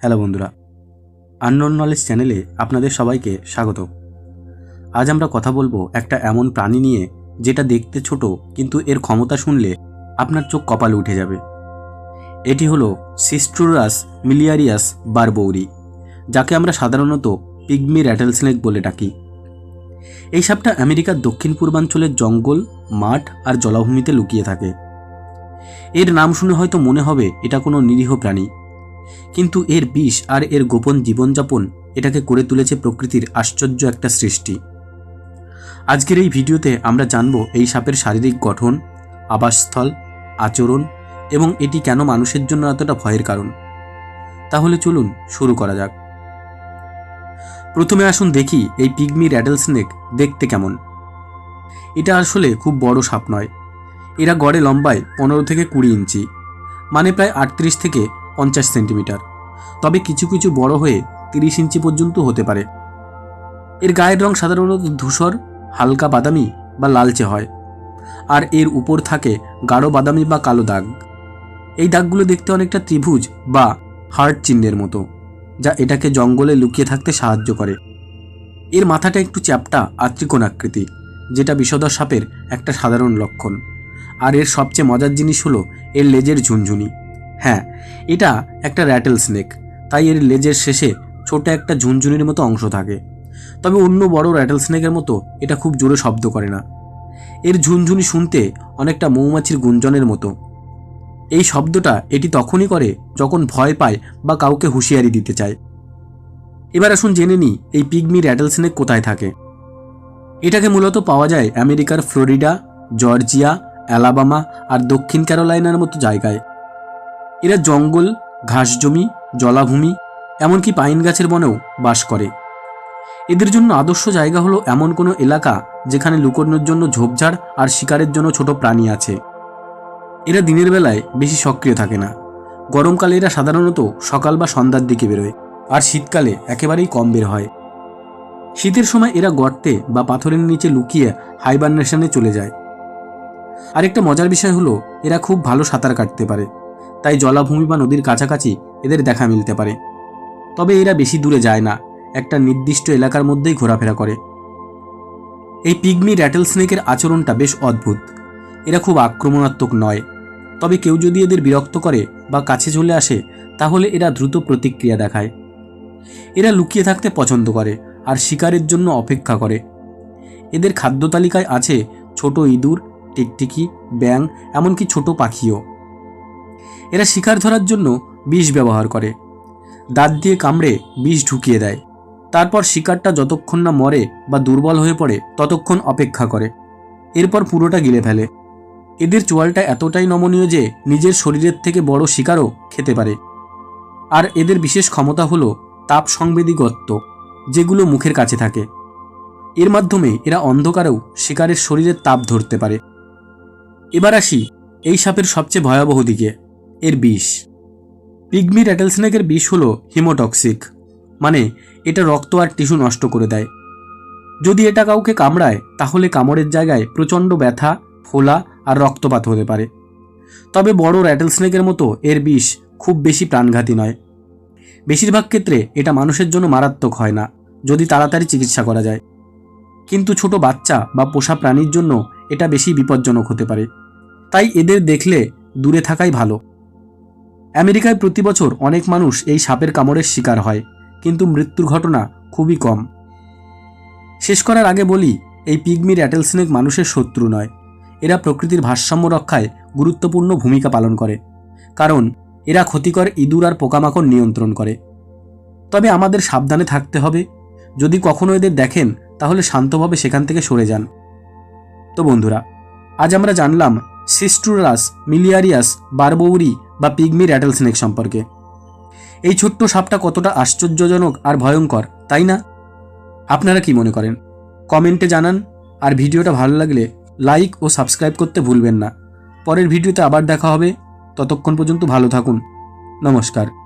Hello বন্ধুরা unknown knowledge চ্যানেলে আপনাদের সবাইকে স্বাগত। আজ আমরা কথা বলব একটা এমন প্রাণী নিয়ে যেটা দেখতে ছোট কিন্তু এর ক্ষমতা শুনলে আপনার চোখ কপালে উঠে যাবে। এটি হলো সিস্ট্রুরাস মিলিয়ারিয়াস বারবৌরি যাকে আমরা সাধারণত পিগমি র্যাটেলস্নেক বলে ডাকি। এই সাপটা আমেরিকার দক্ষিণ পূর্বাঞ্চলের জঙ্গল, মাঠ আর জলাভূমিতে লুকিয়ে থাকে। এর নাম শুনে হয়তো মনে হবে এটা কোনো নিরীহ প্রাণী। কিন্তু এর বিষ আর এর গোপন জীবনযাপন এটাকে করে তুলেছে প্রকৃতির আশ্চর্য একটা সৃষ্টি। আজকের এই ভিডিওতে আমরা জানব এই সাপের শারীরিক গঠন, আবাসস্থল, আচরণ এবং এটি কেন মানুষের জন্য এতটা ভয়ের কারণ। তাহলে চলুন শুরু করা যাক। প্রথমে আসুন দেখি এই পিগমি র্যাডেল স্নেক দেখতে কেমন। এটা আসলে খুব বড় সাপ নয়। এরা গড়ে লম্বায় পনেরো থেকে কুড়ি ইঞ্চি মানে প্রায় আটত্রিশ থেকে পঞ্চাশ সেন্টিমিটার। তবে কিছু কিছু বড় হয়ে তিরিশ ইঞ্চি পর্যন্ত হতে পারে। এর গায়ের রং সাধারণত ধূসর, হালকা বাদামি বা লালচে হয়। আর এর উপর থাকে গাঢ় বাদামি বা কালো দাগ। এই দাগগুলো দেখতে অনেকটা ত্রিভুজ বা হার্ট চিহ্নের মতো, যা এটাকে জঙ্গলে লুকিয়ে থাকতে সাহায্য করে। এর মাথাটা একটু চ্যাপটা আর ত্রিকোণাকৃতি, যেটা বিষধর সাপের একটা সাধারণ লক্ষণ। আর এর সবচেয়ে মজার জিনিস হলো এর লেজের ঝুনঝুনি। হ্যাঁ এটা একটা র্যাটেল স্নেক তাই এর লেজের শেষে ছোট একটা ঝুনঝুনির মতো অংশ থাকে। তবে অন্য বড় র্যাটেল স্নেকের মতো এটা খুব জোরে শব্দ করে না। এর ঝুনঝুনি শুনতে অনেকটা মৌমাছির গুঞ্জনের মতো। এই শব্দটা এটি তখনই করে যখন ভয় পায় বা কাউকে হুঁশিয়ারি দিতে চায়। এবার আসুন জেনে নিই এই পিগমি র্যাটেল স্নেক কোথায় থাকে। এটাকে মূলত পাওয়া যায় আমেরিকার ফ্লোরিডা, জর্জিয়া, অ্যালাবামা আর দক্ষিণ ক্যারোলাইনার মতো জায়গায়। এরা জঙ্গল, ঘাস জমি, জলাভূমি, এমনকি পাইন গাছের বনেও বাস করে। এদের জন্য আদর্শ জায়গা হলো এমন কোনো এলাকা যেখানে লুকোনোর জন্য ঝোপঝাড় আর শিকারের জন্য ছোট প্রাণী আছে। এরা দিনের বেলায় বেশি সক্রিয় থাকে না। গরমকালে এরা সাধারণত সকাল বা সন্ধ্যার দিকে বেরোয়, আর শীতকালে একেবারেই কম বের হয়। শীতের সময় এরা গর্তে বা পাথরের নিচে লুকিয়ে হাইবারনেশনে চলে যায়। আরেকটা মজার বিষয় হলো, এরা খুব ভালো সাঁতার কাটতে পারে। তাই জলাভূমি বা নদীর কাছাকাছি এদের দেখা মিলতে পারে। তবে এরা বেশি দূরে যায় না, একটা নির্দিষ্ট এলাকার মধ্যেই ঘোরাফেরা করে। এই পিগমি র্যাটেল স্নেকের আচরণটা বেশ অদ্ভুত। এরা খুব আক্রমণাত্মক নয়। তবে কেউ যদি এদের বিরক্ত করে বা কাছে চলে আসে, তাহলে এরা দ্রুত প্রতিক্রিয়া দেখায়। এরা লুকিয়ে থাকতে পছন্দ করে আর শিকারের জন্য অপেক্ষা করে। এদের খাদ্য তালিকায় আছে ছোট ইঁদুর, টিকটিকি ব্যাং এমনকি ছোট পাখিও। এরা শিকার ধরার জন্য বিষ ব্যবহার করে। দাঁত দিয়ে কামড়ে বিষ ঢুকিয়ে দেয়। তারপর শিকারটা যতক্ষণ না মরে বা দুর্বল হয়ে পড়ে, ততক্ষণ অপেক্ষা করে। এরপর পুরোটা গিলে ফেলে। এদের চোয়ালটা এতটাই নমনীয় যে নিজের শরীরের থেকে বড় শিকারও খেতে পারে। আর এদের বিশেষ ক্ষমতা হলো তাপ সংবেদী গত্ত যেগুলো মুখের কাছে থাকে। এর মাধ্যমে এরা অন্ধকারেও শিকারের শরীরের তাপ ধরতে পারে। এবার আসি এই সাপের সবচেয়ে ভয়াবহ দিকে। এর বিষ। পিগমি র্যাটেলস্নেকের বিষ হলো হিমোটক্সিক মানে এটা রক্ত আর টিস্যু নষ্ট করে দেয়। যদি এটা কাউকে কামড়ায়, তাহলে কামড়ের জায়গায় প্রচণ্ড ব্যথা, ফোলা আর রক্তপাত হতে পারে। তবে বড় র্যাটেলস্নেকের মতো এর বিষ খুব বেশি প্রাণঘাতী নয়। বেশিরভাগ ক্ষেত্রে এটা মানুষের জন্য মারাত্মক হয় না, যদি তাড়াতাড়ি চিকিৎসা করা যায়। কিন্তু ছোট বাচ্চা বা পোষা প্রাণীর জন্য এটা বেশি বিপজ্জনক হতে পারে। তাই এদের দেখলে দূরে থাকাই ভালো। আমেরিকায় প্রতি বছর অনেক মানুষ এই সাপের কামড়ের শিকার হয়, কিন্তু মৃত্যুর ঘটনা খুবই কম। শেষ করার আগে বলি, এই পিগমি র্যাটেল স্নেক মানুষের শত্রু নয়। এরা প্রকৃতির ভারসাম্য রক্ষায় গুরুত্বপূর্ণ ভূমিকা পালন করে, কারণ এরা ক্ষতিকর ইঁদুর আর পোকামাকড় নিয়ন্ত্রণ করে। তবে আমাদের সাবধানে থাকতে হবে। যদি কখনো এদের দেখেন, তাহলে শান্তভাবে সেখান থেকে সরে যান। তো বন্ধুরা, আজ আমরা জানলাম সিস্টুরাস মিলিয়ারিয়াস বারবৌরি বা পিগমি র্যাটেল স্নেক সম্পর্কে। এই ছোট্ট সাপটা কতটা আশ্চর্যজনক আর ভয়ঙ্কর, তাই না? আপনারা কি মনে করেন? কমেন্টে জানান, আর ভিডিওটা ভালো লাগলে লাইক ও সাবস্ক্রাইব করতে ভুলবেন না। পরের ভিডিওতে আবার দেখা হবে, ততক্ষণ পর্যন্ত ভালো থাকুন। নমস্কার।